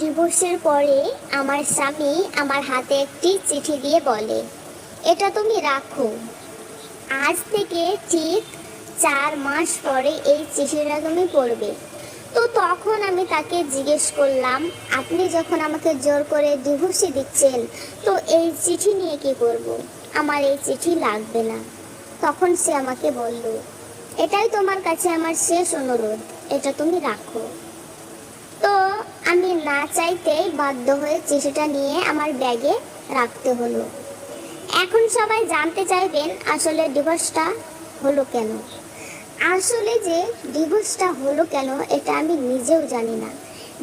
ডিভোর্সের পরে আমার স্বামী আমার হাতে একটি চিঠি দিয়ে বলে, এটা তুমি রাখো। আজ থেকে ঠিক চার মাস পরে এই চিঠিটা তুমি পড়বে। তো তখন আমি তাকে জিজ্ঞেস করলাম, আপনি যখন আমাকে জোর করে ডিভোর্সে দিচ্ছেন, তো এই চিঠি নিয়ে কি করব। আমার এই চিঠি লাগবে না। তখন সে আমাকে বলল, এটাই তোমার কাছে আমার শেষ অনুরোধ, এটা তুমি রাখো। তো আমি না চাইতেই বাধ্য হয়ে চিঠিটা নিয়ে আমার ব্যাগে রাখতে হলো। এখন সবাই জানতে চাইবেন আসলে ডিভোর্সটা হলো কেন? আসলে যে ডিভোর্সটা হলো কেন এটা আমি নিজেও জানি না।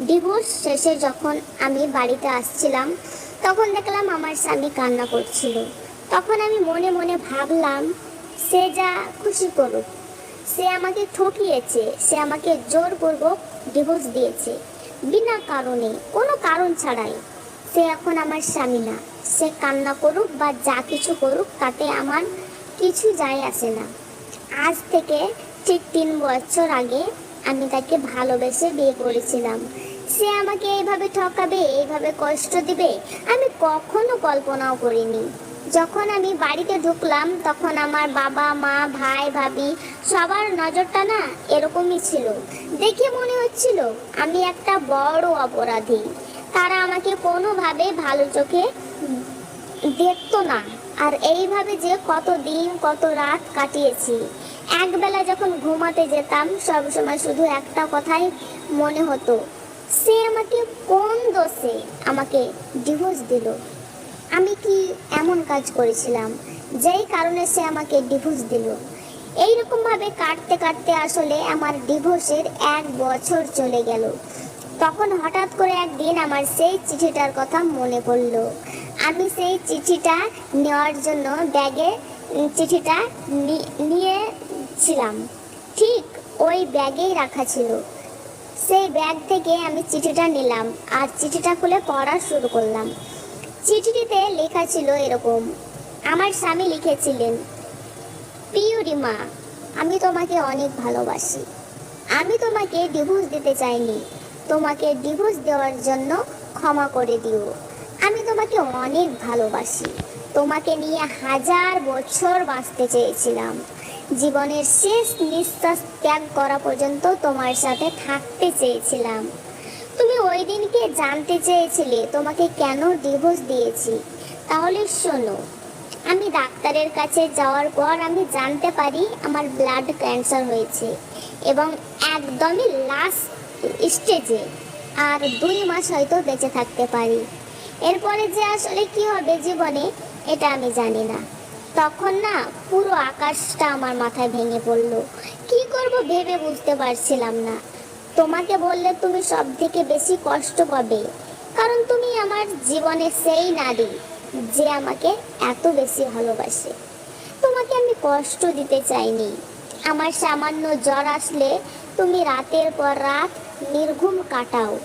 ডিভোর্স শেষে যখন আমি বাড়িতে আসছিলাম, তখন দেখলাম আমার স্বামী কান্না করছিল। তখন আমি মনে মনে ভাবলাম, সে যা খুশি করুক। সে আমাকে ঠকিয়েছে, সে আমাকে জোর জোরপূর্বক ডিভোর্স দিয়েছে। বিনা কারণে, কোনো কারণ ছাড়াই। সে এখন আমার স্বামী না। সে কান্না করুক বা যা কিছু করুক, তাতে আমার কিছু যায় আসে না। আজ থেকে ঠিক তিন বছর আগে আমি তাকে ভালোবেসে বিয়ে করেছিলাম। সে আমাকে এইভাবে ঠকাবে এইভাবে কষ্ট দিবে, আমি কখনো কল্পনাও করিনি। যখন আমি বাড়িতে ঢুকলাম, তখন আমার বাবা, মা, ভাই, ভাবি সবার নজরটা না এরকমই ছিল। দেখে মনে হচ্ছিল আমি একটা বড় অপরাধী। তারা আমাকে কোনোভাবে ভালো চোখে দেখতো না। আর এইভাবে যে কত দিন, কত রাত কাটিয়েছি। একবেলা যখন ঘুমাতে যেতাম, সব সময় শুধু একটা কথাই মনে হতো, সে আমাকে কোন দোষে আমাকে ডিভোর্স দিল? আমি কি এমন কাজ করেছিলাম? যেই কারণে সে আমাকে ডিভোর্স দিল। এইরকম ভাবে কাটতে কাটতে আসলে আমার ডিভোর্সের এক বছর চলে গেল। তখন হঠাৎ করে একদিন আমার সেই চিঠিটার কথা মনে পড়ল। আমি সেই চিঠিটা নেওয়ার জন্য ব্যাগে চিঠিটা নিয়েছিলাম ঠিক ওই ব্যাগেই রাখা ছিল। সেই ব্যাগ থেকে আমি চিঠিটা নিলাম আর চিঠিটা খুলে পড়া শুরু করলাম। চিঠিটিতে লেখা ছিল এরকম, আমার স্বামী লিখেছিলেন, প্রিয় রিমা, আমি তোমাকে অনেক ভালোবাসি। আমি তোমাকে ডিভোর্স দিতে চাইনি। তোমাকে ডিভোর্স দেওয়ার জন্য ক্ষমা করে দিও। আমি তোমাকে অনেক ভালোবাসি। তোমাকে নিয়ে হাজার বছর বাঁচতে চেয়েছিলাম। জীবনের শেষ নিঃশ্বাস ত্যাগ করা পর্যন্ত তোমার সাথে থাকতে চেয়েছিলাম। তুমি ওই দিনকে জানতে চেয়েছিলে, তোমাকে কেন ডিভোর্স দিয়েছি? তাহলে শোনো, আমি ডাক্তারের কাছে যাওয়ার পর আমি জানতে পারি আমার ব্লাড ক্যান্সার হয়েছে এবং একদমই লাস্ট স্টেজে আর দুই মাস হয়তো বেঁচে থাকতে পারি। এরপরে যে আসলে কি হবে জীবনে, এটা আমি জানি না। তখন না পুরো আকাশটা আমার মাথায় ভেঙে পড়ল। কি করব ভেবে বুঝতে পারছিলাম না। তোমাকে বললে তুমি সব থেকে বেশি কষ্ট পাবে। কারণ তুমি আমার জীবনে সেই নারী যে আমাকে এত বেশি ভালোবাসে। তোমাকে আমি কষ্ট দিতে চাইনি। আমার সামান্য জ্বর আসলে তুমি রাতের পর রাত নির্ঘুম কাটাও।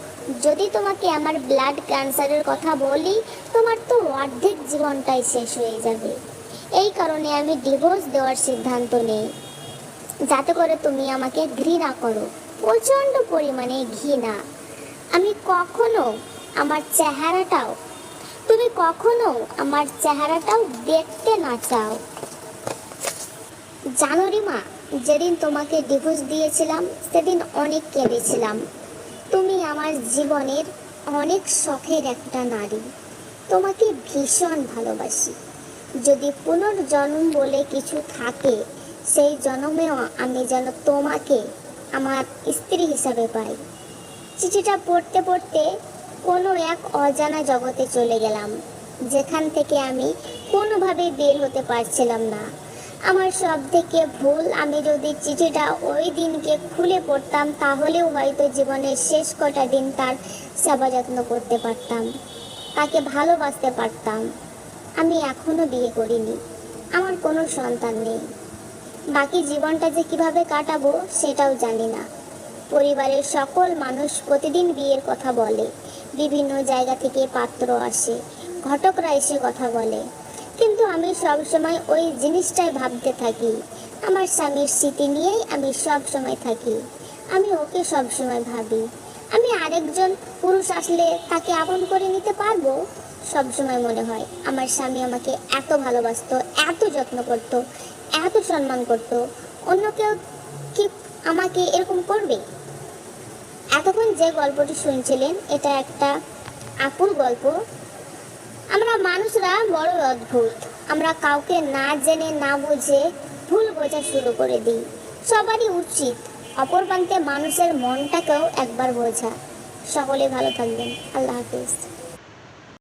যদি তোমাকে আমার ব্লাড ক্যান্সারের কথা বলি, তোমার তো অর্ধেক জীবনটাই শেষ হয়ে যাবে। এই কারণে আমি ডিভোর্স দেওয়ার সিদ্ধান্ত নেই। যাতে করে তুমি আমাকে ঘৃণা করো। প্রচণ্ড পরিমাণে ঘৃণা। আমি কখনো আমার চেহারাটাও, তুমি কখনো আমার চেহারাটাও দেখতে না চাও। জানো রিমা যেদিন তোমাকে ডিভোর্স দিয়েছিলাম, সেদিন অনেক কেঁদেছিলাম। তুমি আমার জীবনের অনেক শখের একটা নারী। তোমাকে ভীষণ ভালোবাসি। যদি পুনর্জন্ম বলে কিছু থাকে, সেই জন্মেও আমি যেন তোমাকে আমার স্ত্রী হিসাবে পাই। চিঠিটা পড়তে পড়তে কোনো এক অজানা জগতে চলে গেলাম, যেখান থেকে আমি কোনোভাবেই বের হতে পারছিলাম না। আমার সব থেকে ভুল আমি যদি চিঠিটা ওই দিনকে খুলে পড়তাম, তাহলেও হয়তো জীবনের শেষ কটা দিন তার সেবা যত্ন করতে পারতাম, তাকে ভালোবাসতে পারতাম। আমি এখনও বিয়ে করিনি। আমার কোনো সন্তান নেই। বাকি জীবনটা যে কীভাবে কাটাবো সেটাও জানি না। পরিবারের সকল মানুষ প্রতিদিন বিয়ের কথা বলে। বিভিন্ন জায়গা থেকে পাত্র আসে। ঘটকরা এসে কথা বলে। কিন্তু আমি সব সময় ওই জিনিসটাই ভাবতে থাকি। আমার স্বামীর স্মৃতি নিয়েই আমি সব সময় থাকি। আমি ওকে সব সময় ভাবি। আমি আরেকজন পুরুষ আসলে তাকে আপন করে নিতে পারব? সবসময় মনে হয়, আমার স্বামী আমাকে এত ভালোবাসতো, এত যত্ন করতো, এত সম্মান করতো, অন্য কেউ কি আমাকে এরকম করবে? এতক্ষণ যে গল্পটি শুনছিলেন, এটা একটা আপুর গল্প। আমরা মানুষরা বড় অদ্ভুত। আমরা কাউকে না জেনে, না বুঝে ভুল বোঝা শুরু করে দিই। সবারই উচিত অপর প্রান্তে মানুষের মনটাকেও একবার বোঝা। সকলে ভালো থাকবেন। আল্লাহ হাফিজ।